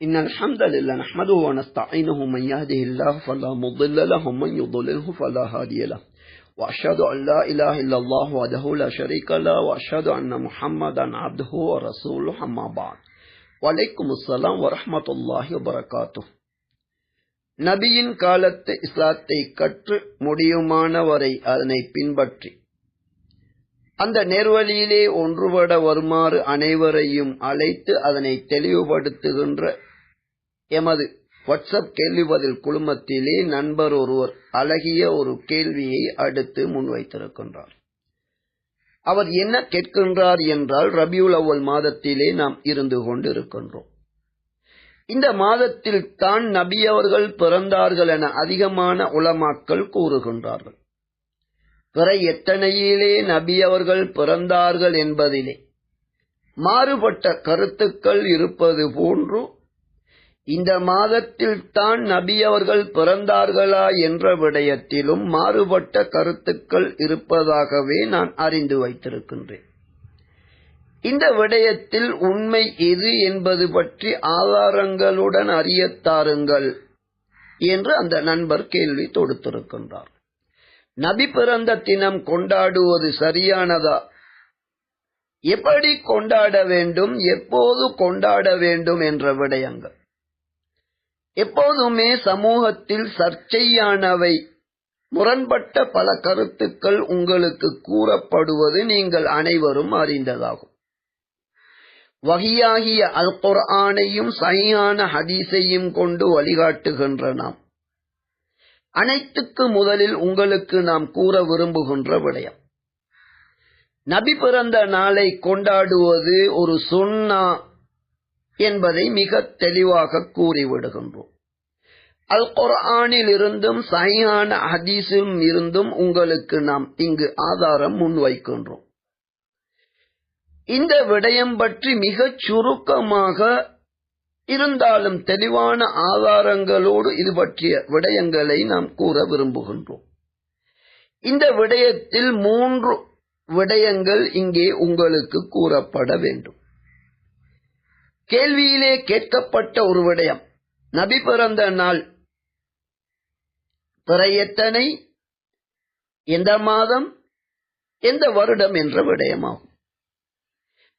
إن الحمد لله نحمده ونستعينه من يهده الله فلا مضل له ومن يضلله فلا هادي له وأشهد أن لا إله إلا الله وحده لا شريك له وأشهد أن محمدا عبده ورسوله أما بعد وعليكم السلام ورحمة الله وبركاته நபியின் காலத்து இஸ்லாத்தை கற்று முடியுமானவரை அதனை பின்பற்றி அந்த நேர்வழியிலே ஒன்றுபட வருமாறு அனைவரையும் அழைத்து அதனை தெளிவுபடுத்துகின்ற எமது வாட்ஸ்அப் கேள்வி பதில் குழுமத்திலே நண்பர் ஒருவர் அழகிய ஒரு கேள்வியை அடுத்து முன்வைத்திருக்கின்றார். அவர் என்ன கேட்கின்றார் என்றால் ரபியுல் அவ்வல் மாதத்திலே நாம் இருந்து கொண்டு இருக்கின்றோம் இந்த மாதத்தில் தான் நபி அவர்கள் பிறந்தார்கள் என அதிகமான உலமாக்கள் கூறுகின்றார்கள். பிற எத்தனையிலே நபி அவர்கள் பிறந்தார்கள் என்பதிலே மாறுபட்ட கருத்துக்கள் இருப்பது போன்று இந்த மாதத்தில் தான் நபி அவர்கள் பிறந்தார்களா என்ற விடயத்திலும் மாறுபட்ட கருத்துக்கள் இருப்பதாகவே நான் அறிந்து வைத்திருக்கின்றேன். இந்த விடயத்தில் உண்மை எது என்பது பற்றி ஆதாரங்களுடன் அறியத்தாருங்கள் என்று அந்த நண்பர் கேள்வி தொடுத்திருக்கின்றார். நபி பிறந்த தினம் கொண்டாடுவது சரியானதா? எப்படி கொண்டாட வேண்டும்? எப்போது கொண்டாட வேண்டும்? என்ற விடயங்கள். எப்போதுமே சமூகத்தில் சர்ச்சையானவை. முரண்பட்ட பல கருத்துக்கள் உங்களுக்கு கூறப்படுவது நீங்கள் அனைவரும் அறிந்ததாகும். வகியாகிய அல் குர்ஆனையும் சகியான ஹதீஸையும் கொண்டு வழிகாட்டுகின்ற நாம் அனைத்துக்கு முதலில் உங்களுக்கு நாம் கூற விரும்புகின்ற விடயம். நபி பிறந்த நாளை கொண்டாடுவது ஒரு சுன்னா என்பதை மிக தெளிவாக கூறிவிடுகின்றோம். அல் குரானில் இருந்தும் சையான ஹதீஸில் இருந்தும் உங்களுக்கு நாம் இங்கு ஆதாரம் முன்வைக்கின்றோம். இந்த விடயம் பற்றி மிகச் சுருக்கமாக இருந்தாலும் தெளிவான ஆதாரங்களோடு இது பற்றிய விடயங்களை நாம் கூற விரும்புகின்றோம். இந்த விடயத்தில் மூன்று விடயங்கள் இங்கே உங்களுக்கு கூறப்பட வேண்டும். கேள்வியிலே கேட்கப்பட்ட ஒரு விடயம். நபி பிறந்த நாள். பிற எத்தனை? எந்த மாதம்? எந்த வருடம் என்ற விடயமாகும்.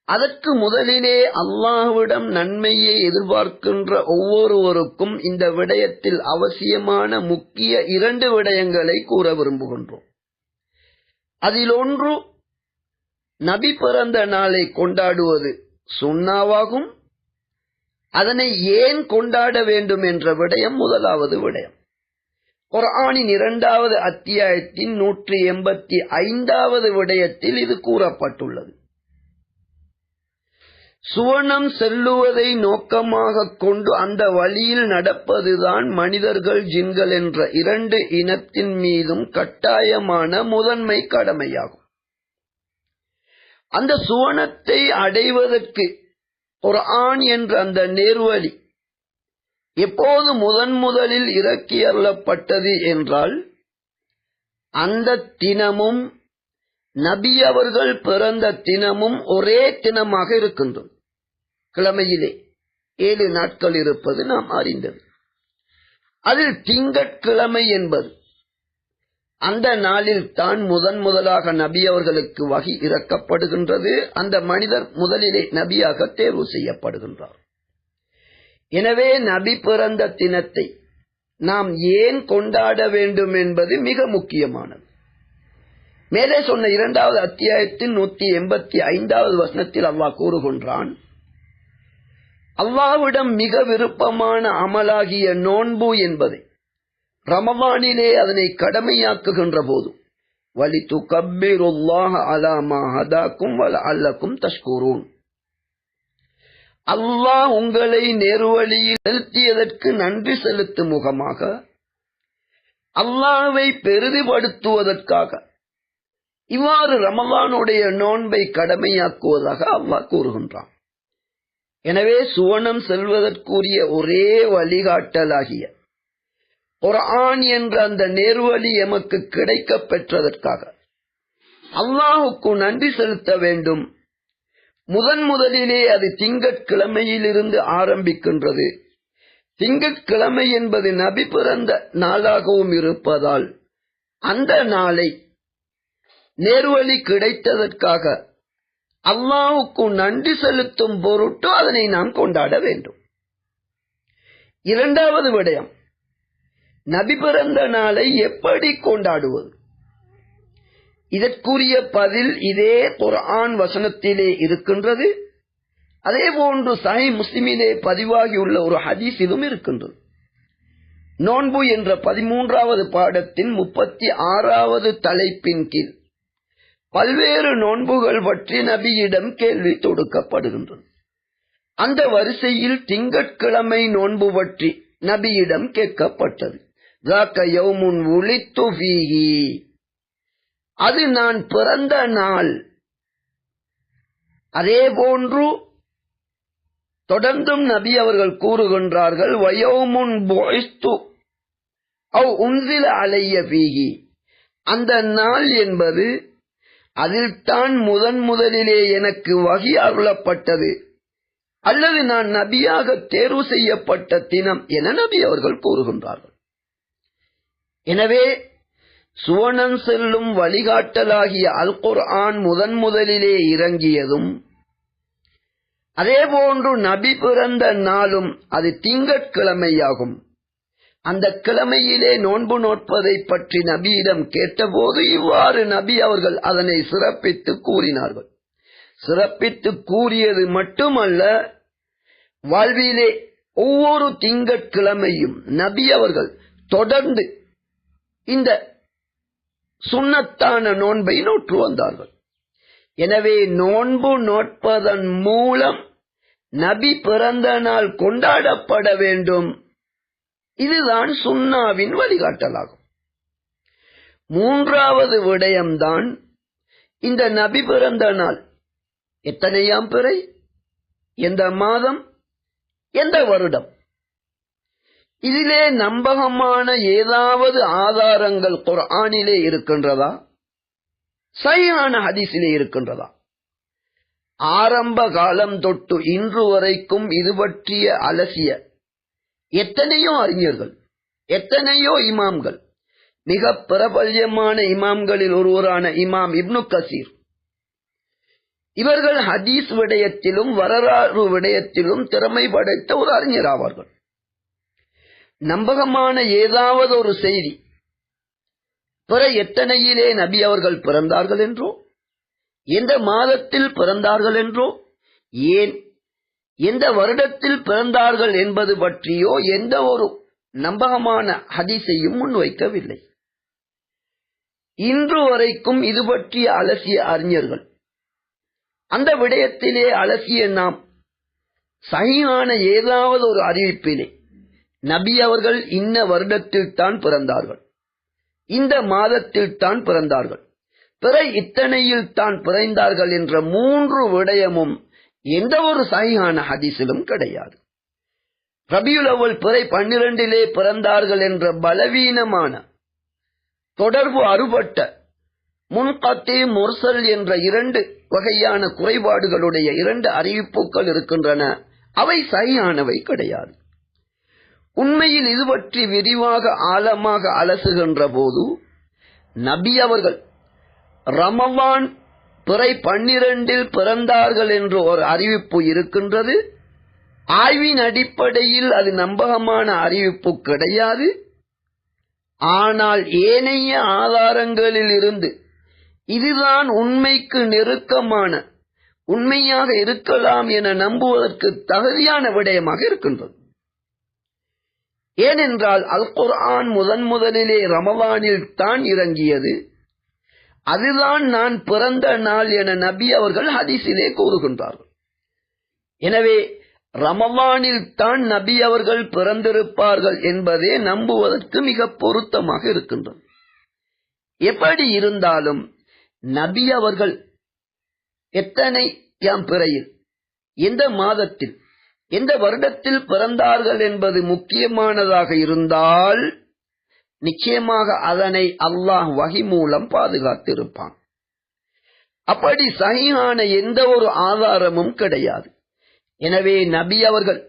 அதற்கு முதலிலே அல்லாஹ்விடம் நன்மையை எதிர்பார்க்கின்ற ஒவ்வொருவருக்கும் இந்த விடயத்தில் அவசியமான முக்கிய இரண்டு விடயங்களை கூற விரும்புகின்றோம். அதில் ஒன்று நபி பிறந்த நாளை கொண்டாடுவது சுண்ணாவாகும். அதனை ஏன் கொண்டாட வேண்டும் என்ற விடயம் முதலாவது விடயம். குரானின் இரண்டாவது அத்தியாயத்தின் நூற்றி எண்பத்தி ஐந்தாவது விடயத்தில் இது கூறப்பட்டுள்ளது. சுவனம் செல்லுவதை நோக்கமாக கொண்டு அந்த வழியில் நடப்பதுதான் மனிதர்கள் ஜின்கள் என்ற இரண்டு இனத்தின் மீதும் கட்டாயமான முதன்மை கடமையாகும். அந்த சுவனத்தை அடைவதற்கு ஒரு ஆண் என்ற அந்த நேர்வழி எப்போது முதன் முதலில் இறக்கி அருளப்பட்டது என்றால் அந்த தினமும் நபி அவர்கள் பிறந்த தினமும் ஒரே தினமாக இருக்கின்றது. கிழமையிலே ஏழு நாட்கள் இருப்பது நாம் அறிந்தது. அதில் திங்கட்கிழமை என்பது அந்த நாளில் தான் முதன் முதலாக நபி அவர்களுக்கு வகி இறக்கப்படுகின்றது. அந்த மனிதர் முதலிலே நபியாக தேர்வு செய்யப்படுகின்றார். எனவே நபி பிறந்த தினத்தை நாம் ஏன் கொண்டாட வேண்டும் என்பது மிக முக்கியமானது. மேலே சொன்ன இரண்டாவது அத்தியாயத்தில் நூத்தி எண்பத்தி ஐந்தாவது வசனத்தில் அல்லாஹ் கூறுகின்றான் அல்லாவிடம் மிக விருப்பமான அமலாகிய நோன்பு என்பதை ரமவானிலே அதனை கடமையாக்குகின்ற போது வலி துக்கபிருல்லாஹ அலாமா ஹதாக்கும் வல அல்லக்கும் தஷ்கூரூன் அல்லாஹ் உங்களை நேர்வழியில் செலுத்தியதற்கு நன்றி செலுத்தும் முகமாக அல்லாவை பெரிதுபடுத்துவதற்காக இவ்வாறு ரமலானுடைய நோன்பை கடமையாக்குவதாக அல்லாஹ் கூறுகின்றான் எனவே சுவனம் செல்வதற்குரிய ஒரே வழிகாட்டலாகிய குரான் என்ற அந்த நேர்வழி எமக்கு கிடைக்க பெற்றதற்காக. அல்லாஹுக்கு நன்றி செலுத்த வேண்டும். முதன் முதலிலே அது திங்கட்கிழமையிலிருந்து ஆரம்பிக்கின்றது. திங்கட்கிழமை என்பது நபி பிறந்த நாளாகவும் இருப்பதால் அந்த நாளை நேர்வழி கிடைத்ததற்காக அல்லாவுக்கு நன்றி செலுத்தும் பொருட்டு அதனை நாம் கொண்டாட வேண்டும். இரண்டாவது விடயம் நபி பிறந்த நாளை எப்படி கொண்டாடுவது? இதற்குரிய பதில் இதே குர்ஆன் வசனத்திலே இருக்கின்றது. அதே போன்று சஹி முஸ்லிமிலே பதிவாகியுள்ள ஒரு ஹதீஸிலும் இருக்கின்றது. நோன்பு என்ற பதிமூன்றாவது பாடத்தின் முப்பத்தி ஆறாவது தலைப்பின் கீழ் பல்வேறு நோன்புகள் பற்றி நபியிடம் கேள்வி தொடுக்கப்படுகின்றது. அந்த வரிசையில் திங்கட்கிழமை நோன்பு பற்றி நபியிடம் கேட்கப்பட்டது. அது நான் பிறந்த நாள். அதே போன்று தொடர்ந்தும் நபி அவர்கள் கூறுகின்றார்கள் வயோமுன் அவ் உந்தில அலைய பீகி அந்த நாள் என்பது அதில் தான் முதன் முதலிலே எனக்கு வகி அருளப்பட்டது. அல்லது நான் நபியாக தேர்வு செய்யப்பட்ட தினம் என நபி அவர்கள் கூறுகின்றார்கள். எனவே சுவனம் செல்லும் வழிகாட்டலாகிய அல் குர்ஆன் முதன் முதலிலே இறங்கியதும் அதேபோன்று நபி பிறந்த நாளும் அது திங்கட்கிழமையாகும். அந்த கிழமையிலே நோன்பு நோட்பதை பற்றி நபியிடம் கேட்டபோது இவ்வாறு நபி அவர்கள் அதனை சிறப்பித்து கூறினார்கள். சிறப்பித்து கூறியது மட்டுமல்ல வாழ்விலே ஒவ்வொரு திங்கட்கிழமையும் நபி அவர்கள் தொடர்ந்து இந்த சுண்ணத்தான நோன்பை நோற்று வந்தார்கள். எனவே நோன்பு நோட்பதன் மூலம் நபி பிறந்த நாள் கொண்டாடப்பட வேண்டும். இதுதான் சுண்ணாவின் வழிகாட்டலாகும். மூன்றாவது விடயம்தான் இந்த நபி பிறந்த நாள். எத்தனையாம் பிறை? எந்த மாதம்? எந்த வருடம்? இதிலே நம்பகமான ஏதாவது ஆதாரங்கள் குர்ஆனிலே இருக்கின்றதா? சரியான ஹதீஸிலே இருக்கின்றதா? ஆரம்ப காலம் தொட்டு இன்று வரைக்கும் இது பற்றிய அலசிய எத்தனையோ அறிஞர்கள் எத்தனையோ இமாம்கள் மிக பிரபல்யமான இமாம்களில் ஒருவரான இமாம் இப்னு கசீர். இவர்கள் ஹதீஸ் விடயத்திலும் வரலாறு விடயத்திலும் திறமை படைத்த ஒரு அறிஞர் ஆவார்கள். நம்பகமான ஏதாவது ஒரு செய்தி. பிற எத்தனையிலே நபி அவர்கள் பிறந்தார்கள் என்றோ எந்த மாதத்தில் பிறந்தார்கள் என்றோ ஏன் எந்த வருடத்தில் பிறந்தார்கள் என்பது பற்றியோ எந்த ஒரு நம்பகமான ஹதிசையும் முன்வைக்கவில்லை. இன்று வரைக்கும் இது பற்றிய அலசிய அறிஞர்கள் அந்த விடயத்திலே அலசிய நாம் சகியான ஏதாவது ஒரு அறிவிப்பிலே நபி அவர்கள் இன்ன வருடத்தில் தான் பிறந்தார்கள். இந்த மாதத்தில் தான் பிறந்தார்கள். பிற இத்தனையில் தான் பிறந்தார்கள் என்ற மூன்று விடயமும் எந்த ஒரு சாயான ஹதீஸிலும் கிடையாது. ரபியுல் அவள் பிறை பன்னிரண்டிலே பிறந்தார்கள் என்ற பலவீனமான தொடர்பு அறுபட்ட முன்கத்தே முர்சல் என்ற இரண்டு வகையான குறைபாடுகளுடைய இரண்டு அறிவிப்புகள் இருக்கின்றன. அவை சரியானவை கிடையாது. உண்மையில் இது பற்றி விரிவாக ஆழமாக அலசுகின்ற போது நபி அவர்கள் ரமவான் பிறை பன்னிரண்டில் பிறந்தார்கள் என்று ஒரு அறிவிப்பு இருக்கின்றது. ஆய்வின் அடிப்படையில் அது நம்பகமான அறிவிப்பு கிடையாது. ஆனால் ஏனைய ஆதாரங்களில் இருந்து இதுதான் உண்மைக்கு நெருக்கமான உண்மையாக இருக்கலாம் என நம்புவதற்கு தகுதியான விடயமாக இருக்கின்றது. ஏனென்றால் அல் குர்ஆன் முதன் முதலிலே ரமவானில் தான் இறங்கியது. அதுதான் நான் பிறந்த நாள் என நபி அவர்கள் ஹதீஸிலே கூறுகின்றார்கள். எனவே ரமவானில் தான் நபி அவர்கள் பிறந்திருப்பார்கள் என்பதே நம்புவதற்கு மிக பொருத்தமாக இருக்கின்றது. எப்படி இருந்தாலும் நபி அவர்கள் எத்தனை யாம் பிறையில்? எந்த மாதத்தில் எந்த வருடத்தில் பிறந்தார்கள் என்பது முக்கியமானதாக இருந்தால் நிச்சயமாக அதனை அல்லாஹ் வகி மூலம் பாதுகாத்திருப்பான். அப்படி சகியான எந்த ஒரு ஆதாரமும் கிடையாது. எனவே நபி அவர்கள்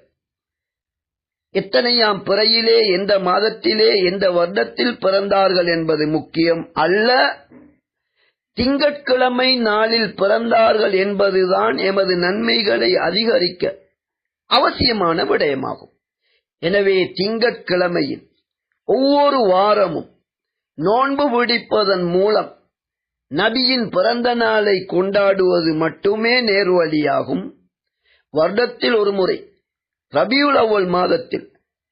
எத்தனையாம் பிறையிலே எந்த மாதத்திலே எந்த வருடத்தில் பிறந்தார்கள் என்பது முக்கியம் அல்ல. திங்கட்கிழமை நாளில் பிறந்தார்கள் என்பதுதான் எமது நன்மைகளை அதிகரிக்க அவசியமான விடயமாகும். எனவே திங்கட்கிழமையில் ஒவ்வொரு வாரமும் நோன்பு பிடிப்பதன் மூலம் நபியின் பிறந்த நாளை கொண்டாடுவது மட்டுமே நேர்வழியாகும் வருடத்தில் ஒரு முறை ரபியுல் அவ்வல் மாதத்தில்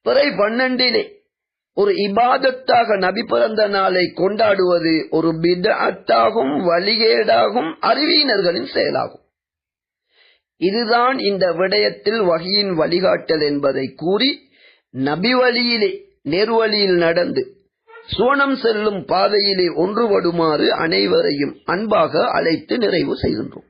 பிறை பன்னெண்டிலே ஒரு இபாதத்தாக நபி பிறந்த நாளை கொண்டாடுவது ஒரு பிதஅத்தாகும் வழிகேடாகும் அறிவியினர்களின் செயலாகும். இதுதான் இந்த விடயத்தில் வகையின் வழிகாட்டல் என்பதை கூறி நபி வழியிலே நேர்வழியில் நடந்து சோனம் செல்லும் பாதையிலே ஒன்றுபடுமாறு அனைவரையும் அன்பாக அழைத்து நிறைவு செய்கின்றோம்.